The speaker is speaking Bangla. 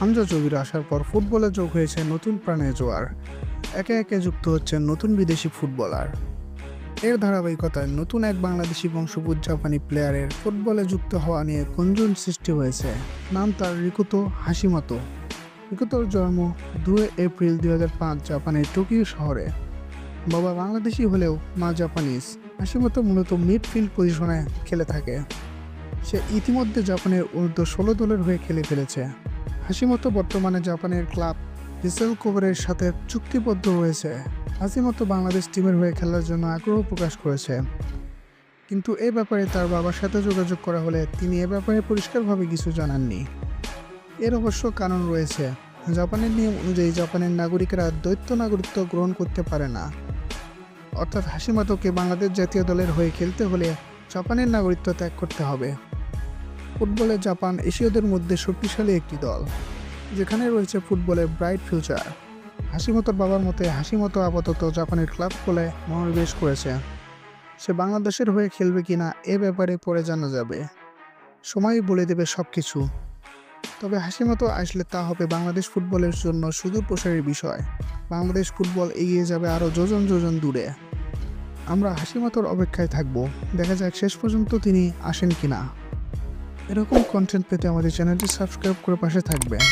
হামজা জবির আসার পর ফুটবলে যোগ হয়েছে নতুন প্রাণে জোয়ার। একে একে যুক্ত হচ্ছেন নতুন বিদেশি ফুটবলার। এর ধারাবাহিকতায় নতুন এক বাংলাদেশি বংশোদ্ভূত জাপানি প্লেয়ারের ফুটবলে যুক্ত হওয়া নিয়ে গুঞ্জন সৃষ্টি হয়েছে। নাম তার রিকুতো হাসিমাতো রিকুতোর জন্ম দুই এপ্রিল দুই হাজার পাঁচ জাপানের টোকিও শহরে। বাবা বাংলাদেশি হলেও মা জাপানিজ। হাসিমতো মূলত মিডফিল্ড পজিশনে খেলে থাকে। সে ইতিমধ্যে জাপানের ঊর্ধ্ব ষোলো দলের হয়ে খেলে ফেলেছে। হাসিমতো বর্তমানে জাপানের ক্লাব ভিসেল কোভারের সাথে চুক্তিবদ্ধ হয়েছে। হাসিমতো বাংলাদেশ টিমের হয়ে খেলার জন্য আগ্রহ প্রকাশ করেছে। কিন্তু এ ব্যাপারে তার বাবার সাথে যোগাযোগ করা হলে তিনি এ ব্যাপারে পরিষ্কারভাবে কিছু জানাননি। এর অবশ্য কারণ রয়েছে। জাপানের নিয়ম অনুযায়ী জাপানের নাগরিকরা দ্বৈত নাগরিকত্ব গ্রহণ করতে পারে না। অর্থাৎ হাসিমাতোকে বাংলাদেশ জাতীয় দলের হয়ে খেলতে হলে জাপানের নাগরিকত্ব ত্যাগ করতে হবে। ফুটবলে জাপান এশীয়দের মধ্যে শক্তিশালী একটি দল, যেখানে রয়েছে ফুটবলের ব্রাইট ফিউচার। হাসিমতোর বাবার মতে, হাসিমতো আপাতত জাপানের ক্লাব বলে মনোনিবেশ করেছে। সে বাংলাদেশের হয়ে খেলবে কিনা এ ব্যাপারে পরে জানা যাবে। সময়ই বলে দেবে সব কিছু তবে হাসিমতো আসলে তা হবে বাংলাদেশ ফুটবলের জন্য সুদূর প্রসারী বিষয়। বাংলাদেশ ফুটবল এগিয়ে যাবে আরও যোজন যোজন দূরে। আমরা হাসিমতোর অপেক্ষায় থাকব। দেখা যাক শেষ পর্যন্ত তিনি আসেন কিনা। এরকম কন্টেন্ট পেতে আমাদের চ্যানেলটি সাবস্ক্রাইব করে পাশে থাকবেন